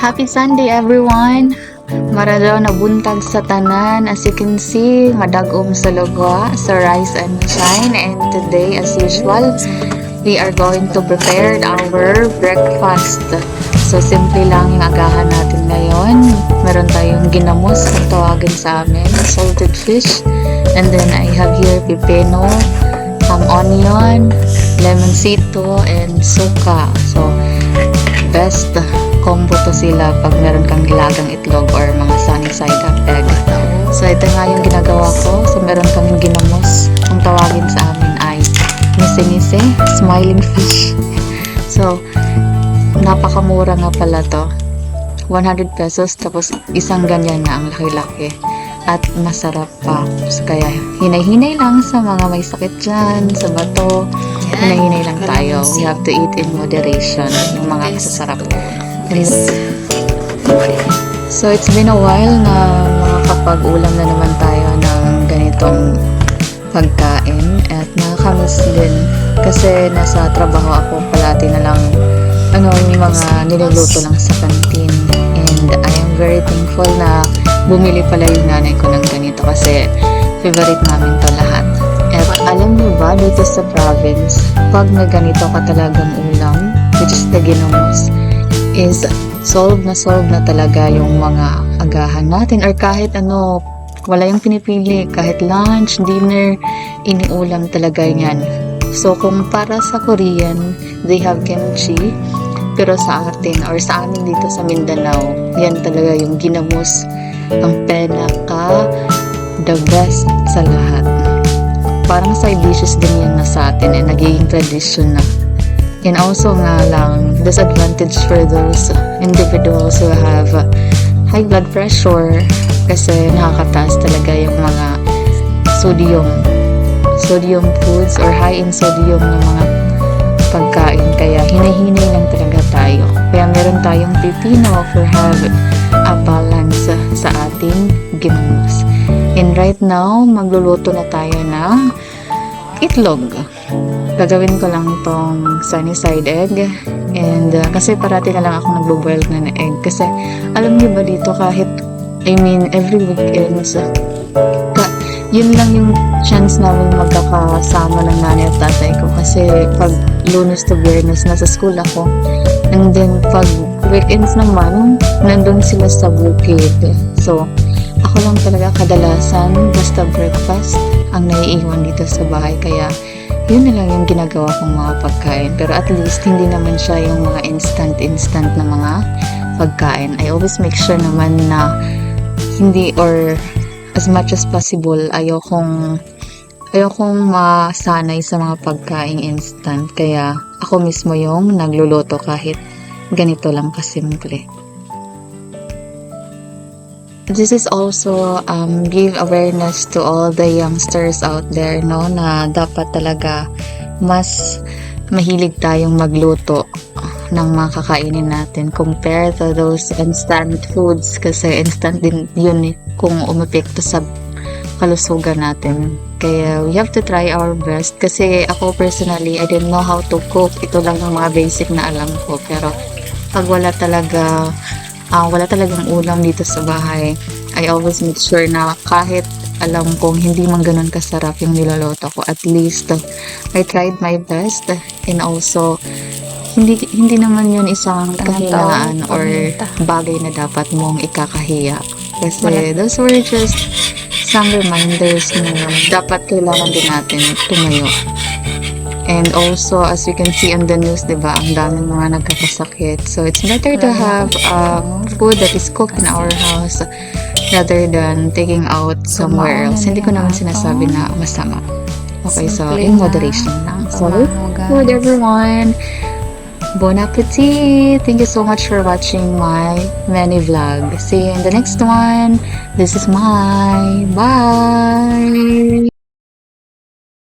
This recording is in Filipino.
Happy Sunday everyone! Maradaw na buntag sa tanan. As you can see, madagom sa lugwa sa Rise and Shine. And today, as usual, we are going to prepare our breakfast. So, simple lang yung agahan natin ngayon. Meron tayong ginamos na tawagin sa amin, salted fish. And then, I have here pipino, um, onion, lemoncito, and suka. So, best combo to sila pag meron kang nilagang itlog or mga sunny side up egg. So, ito nga yung ginagawa ko. So, meron kaming ginamos. Ang tawagin sa amin ay nise-nise, smiling fish. So, napakamura nga pala to. 100 pesos, tapos isang ganyan na ang laki-laki. At masarap pa. So, kaya hinay-hinay lang sa mga may sakit dyan, sa bato. Hinay-hinay lang tayo. We have to eat in moderation yung mga masasarap. And So, it's been a while na makakapag-ulam na naman tayo ng ganitong pagkain at nakakamiss din. Kasi nasa trabaho ako palati na lang ano yung mga niluluto lang sa canteen. And I am very thankful na bumili pala yung nanay ko ng ganito kasi favorite namin to lahat. At alam niyo ba dito sa province pag may ganito ka talagang ulam which is the ginamos is solve na solve na talaga yung mga agahan natin or kahit ano wala yung pinipili kahit lunch, dinner iniulam talaga yan. So kung para sa Korean they have kimchi pero sa atin or sa amin dito sa Mindanao yan talaga yung ginamos ang pinaka the best sa lahat. Parang side dishes din yan na sa atin eh nagiging tradition na And also nga lang, disadvantage for those individuals who have high blood pressure kasi nakakataas talaga yung mga sodium sodium foods or high in sodium ng mga pagkain. Kaya hinay-hinay lang talaga tayo. Kaya meron tayong pipino for have a balance sa ating ginamos and right now magluluto na tayo ng itlog gagawin ko lang tong sunny side egg. And uh, kasi parati na lang ako nagbo-boil na ng egg. Kasi alam niyo ba dito kahit I mean every weekends uh, ka, yun lang yung chance namin magkakasama ng nanay at tatay ko. Kasi pag lunes to biyernes nasa school ako. And then pag weekends naman nandun sila sa bukid. So ako lang talaga kadalasan basta breakfast ang naiiwan dito sa bahay. Kaya yun na lang yung ginagawa kong mga pagkain. Pero at least, hindi naman siya yung mga instant-instant na mga pagkain. I always make sure naman na hindi or as much as possible, ayokong ayokong masanay sa mga pagkain instant. Kaya ako mismo yung nagluluto kahit ganito lang kasimple. This is also um, give awareness to all the youngsters out there no na dapat talaga mas mahilig tayong magluto ng mga kakainin natin compared to those instant foods kasi instant din yun eh, kung umepekto sa kalusugan natin. Kaya we have to try our best kasi ako personally I didn't know how to cook. Ito lang yung mga basic na alam ko pero pag wala talaga uh, wala talagang ulam dito sa bahay, I always make sure na kahit alam kong hindi man ganun kasarap yung niloloto ko, at least uh, I tried my best. And also hindi hindi naman yun isang kahinaan or bagay na dapat mong ikakahiya. Kasi those were just some reminders na dapat kailangan din natin tumayo. And also, as you can see on the news, di ba, ang daming mga nagkakasakit. So, it's better to have uh, food that is cooked in our house rather than taking out somewhere else. Hindi ko naman sinasabi na masama. Okay, so, in moderation lang. So, food everyone. Bon appetit! Thank you so much for watching my many vlog. See you in the next one. This is my. Bye!